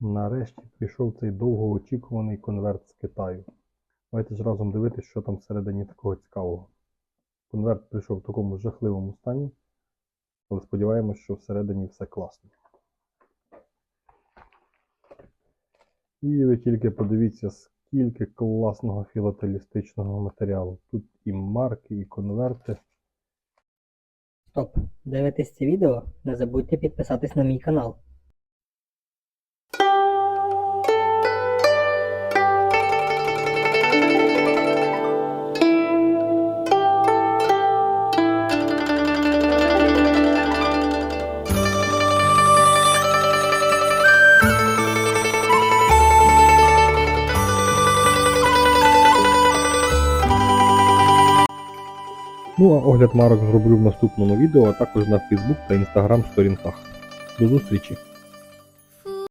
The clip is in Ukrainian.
Нарешті прийшов цей довгоочікуваний конверт з Китаю. Давайте ж разом дивитися, що там всередині такого цікавого. Конверт прийшов в такому жахливому стані, але сподіваємось, що всередині все класно. І ви тільки подивіться, скільки класного філателістичного матеріалу. Тут і марки, і конверти. Стоп! Дивитесь це відео? Не забудьте підписатись на мій канал. Ну а огляд марок зроблю в наступному відео, а також на Facebook та Instagram сторінках. До зустрічі!